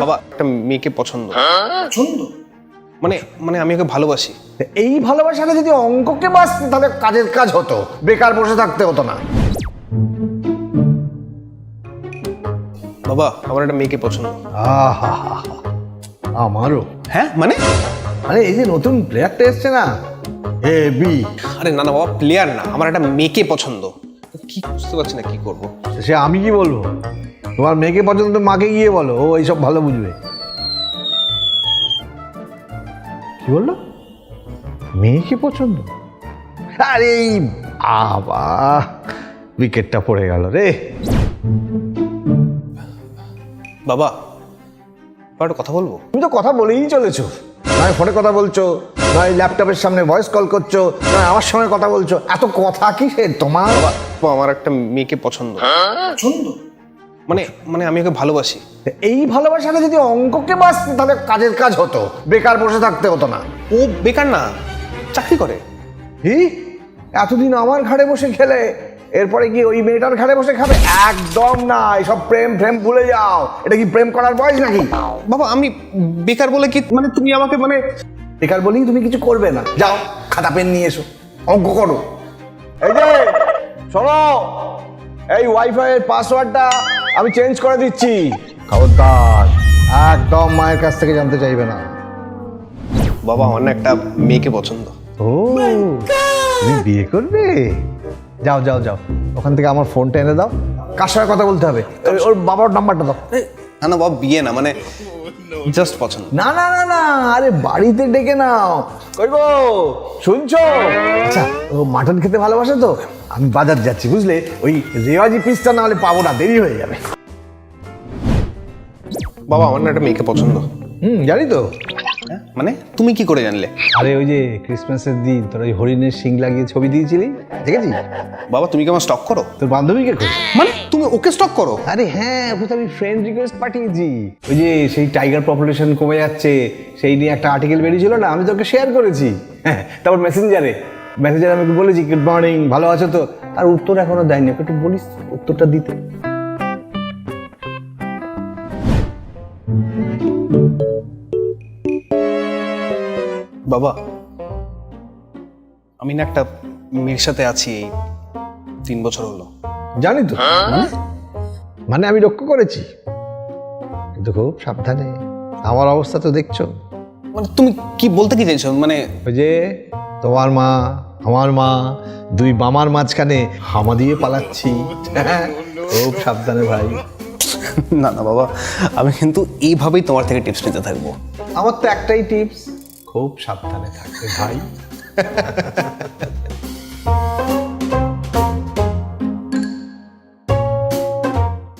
বাবা একটা মেয়েকে পছন্দ। পছন্দ? মানে মানে আমি ওকে ভালোবাসি। এই ভালোবাসাটা যদি অঙ্ককে বাঁচতে তাহলে কাজের কাজ হতো। বেকার বসে থাকতে হতো না। বাবা আমার একটা মেয়েকে পছন্দ। আহা আমারও। হ্যাঁ মানে? আরে এই যে নতুন প্লেয়ারটা এসছে না? A B. আরে না না বাবা প্লেয়ার না। আমার একটা মেয়েকে পছন্দ। কি বুঝতে পারছি না কি করব। সে আমি কি বলব? তোমার মেয়েকে পছন্দ তো মাকে গিয়ে বলো ও এইসব ভালো বুঝবে। কি বলল? মেয়েকে পছন্দ? আরে বাবা উইকেটটা পড়ে গেল রে। বাবা একটা কথা বলব? তুমি তো কথা বলেই চলেছো। নয় ফোনে কথা বলছো নয় ল্যাপটপের সামনে ভয়েস কল করছ নয় আমার সঙ্গে কথা বলছো। এত কথা কি সে তোমার আমার একটা মেয়েকে পছন্দ। পছন্দ? মানে মানে আমি ওকে ভালোবাসি। এই ভালোবাসাটা যদি অঙ্ককে বাঁচতে তাহলে কাজের কাজ হতো। বেকার বসে থাকতে হতো না। ও বেকার না চাকরি করে। হি? এতদিন আমার ঘাড়ে বসে খেলে এরপরে কি ওই মেয়েটার ঘাড়ে বসে খাবে? একদম না এসব প্রেম প্রেম ভুলে যাও। এটা কি প্রেম করার বয়স নাকি? বাবা আমি বেকার বলে কি মানে তুমি আমাকে মানে বেকার বলেই তুমি কিছু করবে না। যাও খাতা পেন নিয়ে এসো। অঙ্ক করো। এই যে শোনো এই ওয়াইফাই এর পাসওয়ার্ডটা আমি চেঞ্জ করে দিচ্ছি। খবরদার একদম মায়ের কাছ থেকে জানতে চাইবে না। বাবা আমার না একটা মেয়েকে পছন্দ। ও তুমি বিয়ে করবে? যাও যাও যাও। ওখান থেকে আমার ফোনটা এনে দাও। কার সঙ্গে কথা বলতে হবে? ওর বাবার নাম্বারটা দাও। না না বাবা বিয়ে না মানে জাস্ট পছন্দ। না না না না আরে বাড়িতে ডেকে নাও। কই গো? শুনছো? আচ্ছা ও মাটন খেতে ভালোবাসে তো? আমি বাজার যাচ্ছি বুঝলে? ওই রেওয়াজি পিসটা না হলে পাবো না দেরি হয়ে যাবে। বাবা আমার না একটা মেয়েকে পছন্দ। হুম জানি তো? মানে তুমি কি করে জানলে? আরে ওই যে ক্রিসমাসের দিন তোর ওই হরিণের শিং লাগিয়ে ছবি দিয়েছিলি? দেখেছিস? বাবা তুমি কি আমার স্টক করো? তোর বান্ধবীকে কই মানে তুমি ওকে স্টক করো? আরে হ্যাঁ ওকে তো আমি ফ্রেন্ড রিকোয়েস্ট পাঠিয়েছি। ওই যে সেই টাইগার পপুলেশন কমে যাচ্ছে সেই নিয়ে একটা আর্টিকেল বেরিয়েছিল না আমি তোকে শেয়ার করেছি। হ্যাঁ তারপর মেসেঞ্জারে মেসেঞ্জারে আমি বলেছি গুড মর্নিং ভালো আছো তো? আর উত্তর এখনও দেয়নি ওকে একটু বলিস উত্তরটা দিতে। বাবা আমি না একটা মেয়ের সাথে আছি এই তিন বছর হলো। জানি তো। মানে? আমি লক্ষ্য করেছি। কিন্তু খুব সাবধানে। আমার অবস্থা তো দেখছ। মানে তুমি কি বলতে কি চাইছো? মানে ওই যে তোমার মা আমার মা দুই মামার মাঝখানে হামা দিয়ে পালাচ্ছি। হ্যাঁ, খুব সাবধানে ভাই। না না বাবা আমি কিন্তু এইভাবেই তোমার থেকে টিপস নিতে থাকব। আমার তো একটাই টিপস খুব সাবধানে থাকবে ভাই।